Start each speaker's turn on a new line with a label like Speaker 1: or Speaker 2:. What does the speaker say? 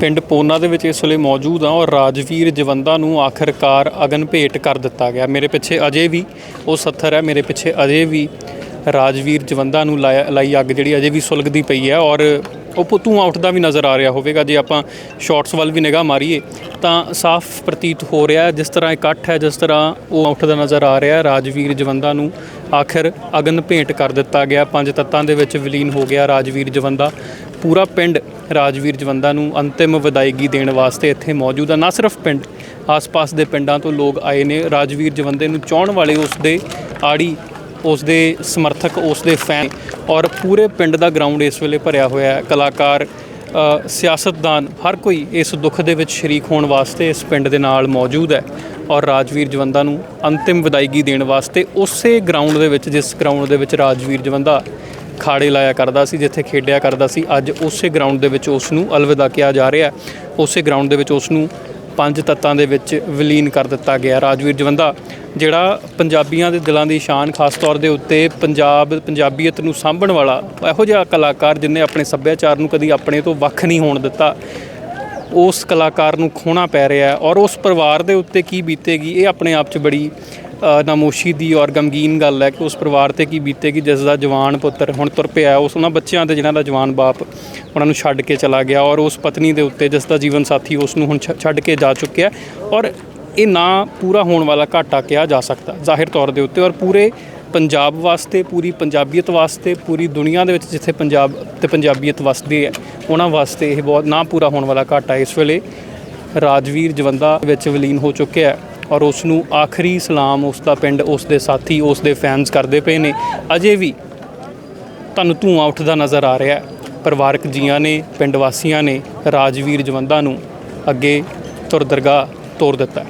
Speaker 1: ਪਿੰਡ ਪੋਨਾ ਦੇ ਵਿੱਚ ਇਸ ਵੇਲੇ ਮੌਜੂਦ ਹਾਂ ਔਰ ਰਾਜਵੀਰ ਜਵੰਦਾ ਨੂੰ ਆਖਰਕਾਰ ਅਗਨ ਭੇਟ ਕਰ ਦਿੱਤਾ ਗਿਆ। ਮੇਰੇ ਪਿੱਛੇ ਅਜੇ ਵੀ ਉਹ ਸੱਥਰ ਹੈ, ਮੇਰੇ ਪਿੱਛੇ ਅਜੇ ਵੀ ਰਾਜਵੀਰ ਜਵੰਦਾ ਨੂੰ ਲਾਇਆ- ਲਾਈ ਅੱਗ ਜਿਹੜੀ ਅਜੇ ਵੀ ਸੁਲਗਦੀ ਪਈ ਹੈ ਔਰ ਉਹ ਪ- ਉੱਠਦਾ ਵੀ ਨਜ਼ਰ ਆ ਰਿਹਾ ਹੋਵੇਗਾ। ਜੇ ਆਪਾਂ ਸ਼ਾਰਟਸ ਵੱਲ ਵੀ ਨਿਗਾਹ ਮਾਰੀਏ ਤਾਂ ਸਾਫ਼ ਪ੍ਰਤੀਤ ਹੋ ਰਿਹਾ ਜਿਸ ਤਰ੍ਹਾਂ ਇਕੱਠ ਹੈ, ਜਿਸ ਤਰ੍ਹਾਂ ਉਹ ਉੱਠਦਾ ਨਜ਼ਰ ਆ ਰਿਹਾ ਰਾਜਵੀਰ ਜਵੰਦਾ ਨੂੰ ਆਖਿਰ ਅਗਨ ਭੇਂਟ ਕਰ ਦਿੱਤਾ ਗਿਆ। ਪੰਜ ਤੱਤਾਂ ਦੇ ਵਿੱਚ ਵਿਲੀਨ ਹੋ ਗਿਆ ਰਾਜਵੀਰ ਜਵੰਦਾ। ਪੂਰਾ ਪਿੰਡ ਰਾਜਵੀਰ ਜਵੰਦਾ ਨੂੰ ਅੰਤਿਮ ਵਿਦਾਇਗੀ ਦੇਣ ਵਾਸਤੇ ਇੱਥੇ ਮੌਜੂਦ ਹੈ ਨਾ ਸਿਰਫ ਪਿੰਡ, ਆਸ-ਪਾਸ ਦੇ ਪਿੰਡਾਂ ਤੋਂ ਲੋਕ ਆਏ ਨੇ। ਰਾਜਵੀਰ ਜਵੰਦੇ ਨੂੰ ਚਾਹਣ ਵਾਲੇ ਉਸ ਦੇ ਆੜੀ, ਉਸ ਦੇ ਸਮਰਥਕ, ਉਸ ਦੇ ਫੈਨ ਔਰ ਪੂਰੇ ਪਿੰਡ ਦਾ ਗਰਾਊਂਡ ਇਸ ਵੇਲੇ ਭਰਿਆ ਹੋਇਆ ਹੈ। ਕਲਾਕਾਰ ਸਿਆਸਤਦਾਨ, ਹਰ ਕੋਈ ਇਸ ਦੁੱਖ ਦੇ ਵਿੱਚ ਸ਼ਰੀਕ ਹੋਣ ਵਾਸਤੇ ਇਸ ਪਿੰਡ ਦੇ ਨਾਲ ਮੌਜੂਦ ਹੈ ਔਰ ਰਾਜਵੀਰ ਜਵੰਦਾ ਨੂੰ ਅੰਤਿਮ ਵਿਦਾਇਗੀ ਦੇਣ ਵਾਸਤੇ ਉਸੇ ਗਰਾਊਂਡ ਦੇ ਵਿੱਚ, ਜਿਸ ਗਰਾਊਂਡ ਦੇ ਵਿੱਚ ਰਾਜਵੀਰ ਜਵੰਦਾ ਖਾੜੇ ਲਾਇਆ ਕਰਦਾ ਸੀ, ਜਿੱਥੇ ਖੇਡਿਆ ਕਰਦਾ ਸੀ। ਅੱਜ ਉਸੇ ਗਰਾਊਂਡ ਦੇ ਵਿੱਚ ਉਸ ਨੂੰ ਅਲਵਿਦਾ ਕਿਹਾ ਜਾ ਰਿਹਾ ਉਸੇ ਗਰਾਊਂਡ ਦੇ ਵਿੱਚ ਉਸ ਨੂੰ ਪੰਜ ਤੱਤਾਂ ਦੇ ਵਿੱਚ ਵਿਲੀਨ ਕਰ ਦਿੱਤਾ ਗਿਆ। ਰਾਜਵੀਰ ਜਵੰਦਾ, ਜਿਹੜਾ ਪੰਜਾਬੀਆਂ ਦੇ ਦਿਲਾਂ ਦੀ ਸ਼ਾਨ, ਖਾਸ ਤੌਰ ਦੇ ਉੱਤੇ ਪੰਜਾਬ, ਪੰਜਾਬੀਅਤ ਨੂੰ ਸਾਂਭਣ ਵਾਲਾ ਇਹੋ ਜਿਹਾ ਕਲਾਕਾਰ ਜਿਨੇ ਆਪਣੇ ਸੱਭਿਆਚਾਰ ਨੂੰ ਕਦੀ ਆਪਣੇ ਤੋਂ ਵੱਖ ਨਹੀਂ ਹੋਣ ਦਿੱਤਾ, ਉਸ ਕਲਾਕਾਰ ਨੂੰ ਖੋਣਾ ਪੈ ਰਿਹਾ ਔਰ ਉਸ ਪਰਿਵਾਰ ਦੇ ਉੱਤੇ ਕੀ ਬੀਤੇਗੀ, ਇਹ ਆਪਣੇ ਆਪ 'ਚ ਬੜੀ ਨਾਮੋਸ਼ੀ ਦੀ ਔਰ ਗਮਗੀਨ ਗੱਲ ਹੈ ਕਿ ਉਸ ਪਰਿਵਾਰ ਤੇ ਕੀ ਬੀਤੇਗੀ, ਜਿਸ ਦਾ ਜਵਾਨ ਪੁੱਤਰ ਹੁਣ ਤੁਰ ਪਿਆ ਉਸ ਉਹਨਾਂ ਬੱਚਿਆਂ ਤੇ ਜਿਨ੍ਹਾਂ ਦਾ ਜਵਾਨ ਬਾਪ ਉਹਨਾਂ ਨੂੰ ਛੱਡ ਕੇ ਚਲਾ ਗਿਆ ਔਰ ਉਸ ਪਤਨੀ ਦੇ ਉੱਤੇ ਜਿਸ ਦਾ ਜੀਵਨ ਸਾਥੀ ਉਸ ਨੂੰ ਹੁਣ ਛ- ਛੱਡ ਕੇ ਜਾ ਚੁੱਕਿਆ ਔਰ ਇਹ ਨਾ ਪੂਰਾ ਹੋਣ ਵਾਲਾ ਘਾਟਾ ਕਿਹਾ ਜਾ ਸਕਦਾ ਜ਼ਾਹਿਰ ਤੌਰ ਦੇ ਉੱਤੇ। ਔਰ ਪੂਰੇ ਪੰਜਾਬ ਵਾਸਤੇ, ਪੂਰੀ ਪੰਜਾਬੀਅਤ ਵਾਸਤੇ, ਪੂਰੀ ਦੁਨੀਆ ਦੇ ਵਿੱਚ ਜਿੱਥੇ ਪੰਜਾਬ ਤੇ ਪੰਜਾਬੀਅਤ ਵਸਦੀ ਹੈ, ਉਹਨਾਂ ਵਾਸਤੇ ਇਹ ਬਹੁਤ ਨਾ ਪੂਰਾ ਹੋਣ ਵਾਲਾ ਘਾਟਾ ਇਸ ਵੇਲੇ ਰਾਜਵੀਰ ਜਵੰਦਾ ਵਿੱਚ ਵਿਲੀਨ ਹੋ ਚੁੱਕਿਆ ਹੈ। ਔਰ ਉਸ ਨੂੰ ਆਖਰੀ ਸਲਾਮ ਉਸ ਦਾ ਪਿੰਡ, ਉਸ ਦੇ ਸਾਥੀ, ਉਸ ਦੇ ਫੈਨਸ ਕਰਦੇ ਪਏ ਨੇ। ਅਜੇ ਵੀ ਤੁਹਾਨੂੰ ਧੂੰਆਂ ਉੱਠਦਾ ਨਜ਼ਰ ਆ ਰਿਹਾ ਪਰਿਵਾਰਕ ਜੀਆਂ ਨੇ, ਪਿੰਡ ਵਾਸੀਆਂ ਨੇ ਰਾਜਵੀਰ ਜਵੰਦਾ ਨੂੰ ਅੱਗੇ ਤੁਰ ਦਰਗਾਹ ਤੋਰ ਦਿੱਤਾ